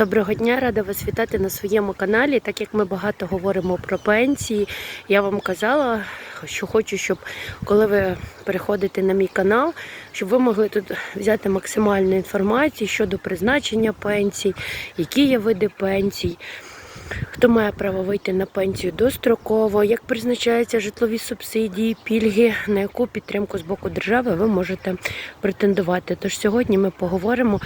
Доброго дня, рада вас вітати на своєму каналі. Так як ми багато говоримо про пенсії, я вам казала, що хочу, щоб коли ви переходите на мій канал, щоб ви могли тут взяти максимальну інформацію щодо призначення пенсій, які є види пенсій. Хто має право вийти на пенсію достроково, як призначаються житлові субсидії, пільги, на яку підтримку з боку держави ви можете претендувати. Тож сьогодні ми поговоримо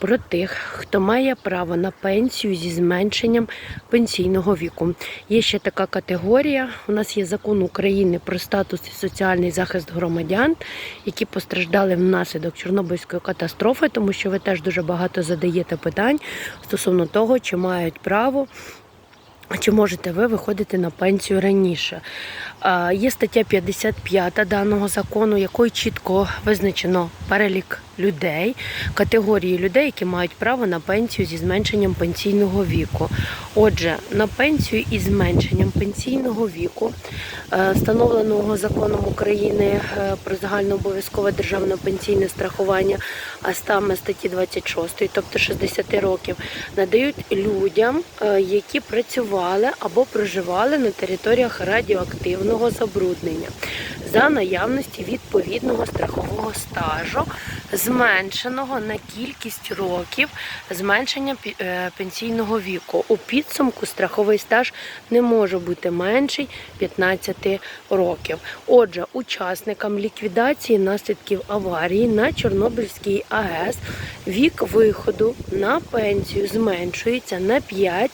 про тих, хто має право на пенсію зі зменшенням пенсійного віку. Є ще така категорія. У нас є закон України про статус і соціальний захист громадян, які постраждали внаслідок Чорнобильської катастрофи, тому що ви теж дуже багато задаєте питань стосовно того, чи мають право. Чи можете ви виходити на пенсію раніше? Є стаття 55 даного закону, якою чітко визначено перелік людей, категорії людей, які мають право на пенсію зі зменшенням пенсійного віку. Отже, на пенсію із зменшенням пенсійного віку, е, встановленого законом України е, про загальнообов'язкове державне пенсійне страхування, а саме статті 26, тобто 60 років, надають людям, е, які працювали або проживали на територіях радіоактивного забруднення за наявності відповідного страхового стажу, зменшеного на кількість років зменшення е, пенсійного віку. У підсумку страховий стаж не може бути менший 15 років. Отже, учасникам ліквідації наслідків аварії на Чорнобильській АЕС вік виходу на пенсію зменшується на 5,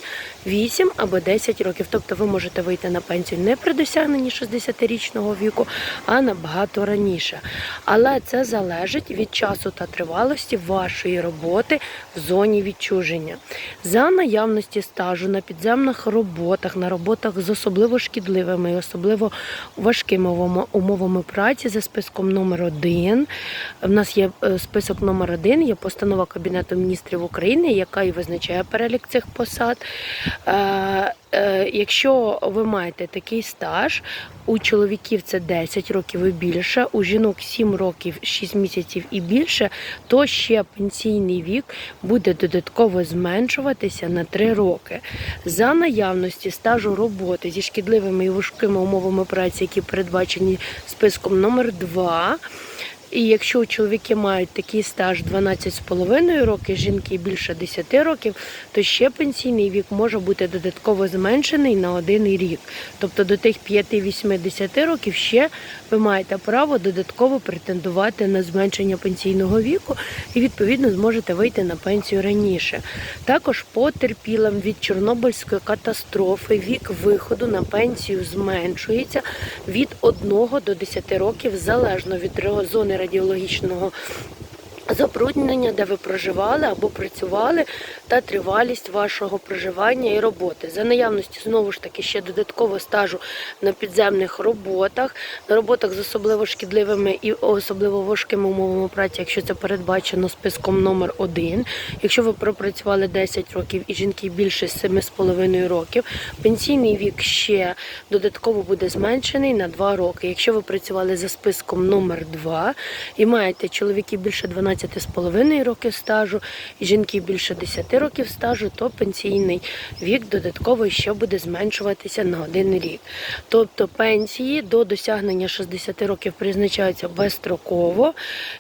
8 або 10 років. Тобто ви можете вийти на пенсію не при досягненні 60-річного віку, а набагато раніше. Але це залежить від часу та тривалості вашої роботи в зоні відчуження. За наявності стажу на підземних роботах, на роботах з особливо шкідливими і особливо важкими умовами- праці за списком номер 1 В нас є е, список номер 1 є постанова Кабінету міністрів України, яка і визначає перелік цих посад. Е, Якщо ви маєте такий стаж, у чоловіків це 10 років і більше, у жінок 7 років, 6 місяців і більше, то ще пенсійний вік буде додатково зменшуватися на 3 роки. За наявності стажу роботи зі шкідливими і важкими умовами праці, які передбачені списком номер 2 і якщо чоловіки мають такий стаж 12,5 років, жінки більше 10 років, то ще пенсійний вік може бути додатково зменшений на один рік. Тобто до тих 5-8-10 років ще ви маєте право додатково претендувати на зменшення пенсійного віку і відповідно зможете вийти на пенсію раніше. Також потерпілим від Чорнобильської катастрофи вік виходу на пенсію зменшується від 1 до 10 років залежно від зони радіологічного забруднення, де ви проживали або працювали, та тривалість вашого проживання і роботи. За наявності знову ж таки ще додатково стажу на підземних роботах, на роботах з особливо шкідливими і особливо важкими умовами праці, якщо це передбачено списком номер 1 Якщо ви пропрацювали 10 років і жінки більше 7,5 років, пенсійний вік ще додатково буде зменшений на 2 роки. Якщо ви працювали за списком номер 2 і маєте чоловіки більше 12,5 років стажу, жінки більше 10 років стажу, то пенсійний вік додатково ще буде зменшуватися на один рік. Тобто пенсії до досягнення 60 років призначаються безстроково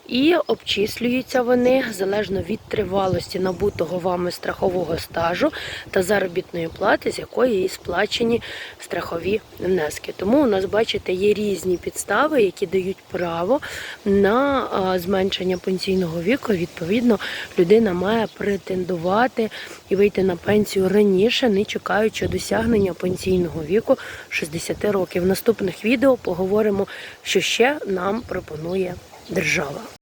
і обчислюються вони залежно від тривалості набутого вами страхового стажу та заробітної плати, з якої і сплачені страхові внески. Тому у нас, бачите, є різні підстави, які дають право на зменшення пенсійного віку. Відповідно, людина має претендувати і вийти на пенсію раніше, не чекаючи досягнення пенсійного віку 60 років. В наступних відео поговоримо, що ще нам пропонує держава.